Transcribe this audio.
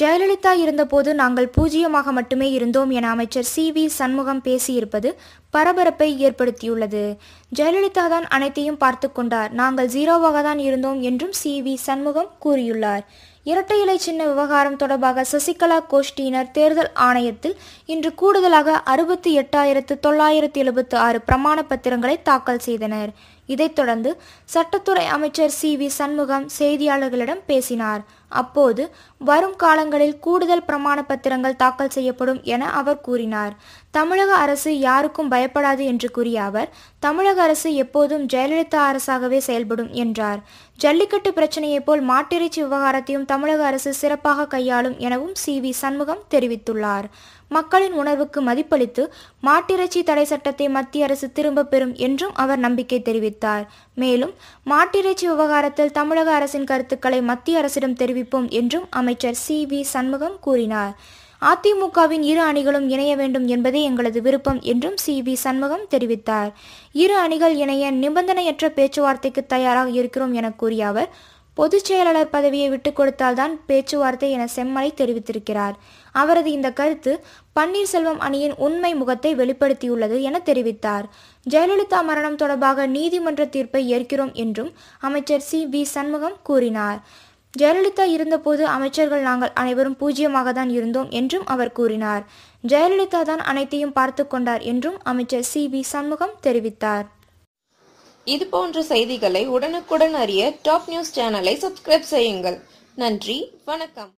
ஜெயலலிதா இருந்தபோது நாங்கள் பூஜ்ஜியமாக மட்டுமே இருந்தோம் என அமைச்சர் சி வி சண்முகம் பேசியிருப்பது பரபரப்பை ஏற்படுத்தியுள்ளது. ஜெயலலிதா தான் அனைத்தையும் பார்த்து கொண்டார். நாங்கள் ஜீரோவாக தான் இருந்தோம் என்றும் சி. வி. சண்முகம் கூறியுள்ளார். இரட்டை இலை சின்ன விவகாரம் தொடர்பாக சசிகலா கோஷ்டியினர் தேர்தல் ஆணையத்தில் இன்று கூடுதலாக அறுபத்தி எட்டாயிரத்து தொள்ளாயிரத்து எழுபத்து ஆறு பிரமாண பத்திரங்களை தாக்கல் செய்தனர். இதைத் தொடர்ந்து சட்டத்துறை அமைச்சர் சி. வி. சண்முகம் செய்தியாளர்களிடம் பேசினார். அப்போது வரும் காலங்களில் கூடுதல் பிரமாண பத்திரங்கள் தாக்கல் செய்யப்படும் என அவர் கூறினார். தமிழக அரசு யாருக்கும் பய பயப்படாது என்று கூறிய அவர் தமிழக அரசு எப்போதும் ஜெயலலிதா அரசாகவே செயல்படும் என்றார். ஜல்லிக்கட்டு பிரச்சனையைப் போல் மாட்டிறைச்சி விவகாரத்தையும் தமிழக அரசு சிறப்பாக கையாளும் எனவும் சி. வி. சண்முகம் தெரிவித்துள்ளார். மக்களின் உணர்வுக்கு மதிப்பளித்து மாட்டிறைச்சி தடை சட்டத்தை மத்திய அரசு திரும்ப பெறும் என்றும் அவர் நம்பிக்கை தெரிவித்தார். மேலும் மாட்டிறைச்சி விவகாரத்தில் தமிழக அரசின் கருத்துக்களை மத்திய அரசிடம் தெரிவிப்போம் என்றும் அமைச்சர் சி. வி. சண்முகம் கூறினார். அதிமுகவின் இரு அணிகளும் இணைய வேண்டும் என்பதே எங்களது விருப்பம் என்றும் சி வி சண்முகம் தெரிவித்தார். இரு அணிகள் இணைய நிபந்தனையற்ற பேச்சுவார்த்தைக்கு தயாராக இருக்கிறோம் என கூறிய அவர் பொதுச் செயலாளர் பதவியை விட்டுக் கொடுத்தால்தான் பேச்சுவார்த்தை என செம்மலை தெரிவித்திருக்கிறார். அவரது இந்த கருத்து பன்னீர்செல்வம் அணியின் உண்மை முகத்தை வெளிப்படுத்தியுள்ளது என தெரிவித்தார். ஜெயலலிதா மரணம் தொடர்பாக நீதிமன்ற தீர்ப்பை ஏற்கிறோம் என்றும் அமைச்சர் சி வி சண்முகம் கூறினார். ஜெயலலிதா இருந்தபோது அமைச்சர்கள் நாங்கள் அனைவரும் பூஜ்ஜியமாக தான் இருந்தோம் என்றும் அவர் கூறினார். ஜெயலலிதா தான் அனைத்தையும் பார்த்து கொண்டார் என்றும் அமைச்சர் சி. வி. சண்முகம் தெரிவித்தார். இது போன்ற செய்திகளை உடனுக்குடன் அறிய டாப் நியூஸ் சேனலை சப்ஸ்கிரைப் செய்யுங்கள். நன்றி வணக்கம்.